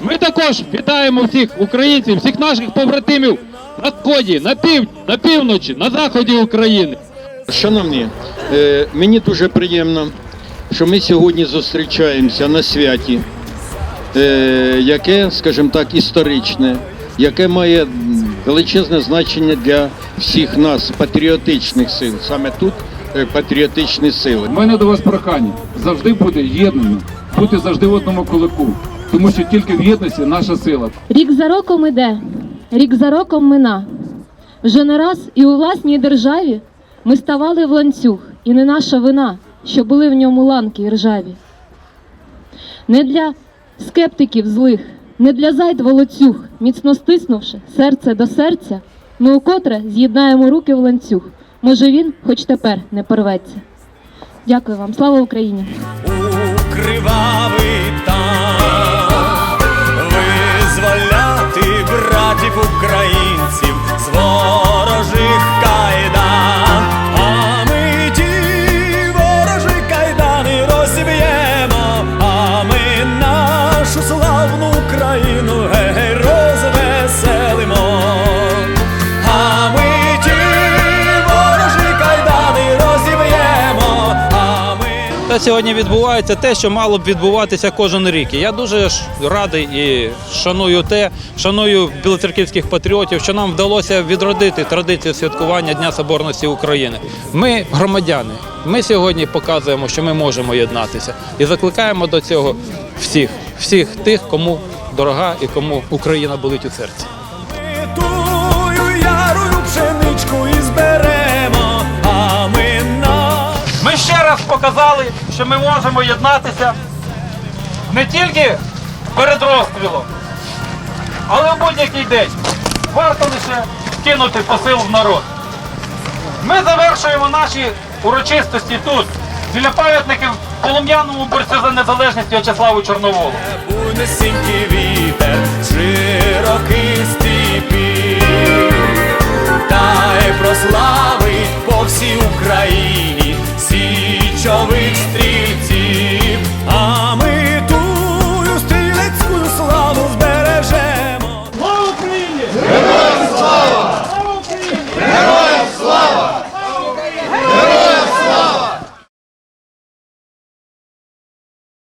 Ми також вітаємо всіх українців, всіх наших побратимів на сході, на півдні, на півночі, на заході України. Шановні, е, мені дуже приємно, що ми сьогодні зустрічаємося на святі, е, яке, скажімо так, історичне, яке має величезне значення для всіх нас, патріотичних сил. Саме тут е, патріотичні сили. У мене до вас прохання завжди бути єдними, бути завжди в одному кулаку, тому що тільки в єдності наша сила. Рік за роком іде, рік за роком мина. Вже не раз і у власній державі ми ставали в ланцюг, і не наша вина, що були в ньому ланки і ржаві. Не для скептиків злих, не для зайд волоцюг, міцно стиснувши серце до серця, ми укотре з'єднаємо руки в ланцюг. Може він, хоч тепер, не порветься. Дякую вам, слава Україні! у ми сьогодні відбувається те, що мало б відбуватися кожен рік. Я дуже радий і шаную те, шаную білоцерківських патріотів, що нам вдалося відродити традицію святкування Дня Соборності України. Ми громадяни. Ми сьогодні показуємо, що ми можемо єднатися, і закликаємо до цього всіх, всіх тих, кому дорога і кому Україна болить у серці. Ярую пшеничку і зберемо, показали, що ми можемо єднатися не тільки перед розстрілом, але в будь-який день. Варто лише кинути посил в народ. Ми завершуємо наші урочистості тут, біля пам'ятників полум'яному борцю за незалежність В'ячеславу Чорноволу. shall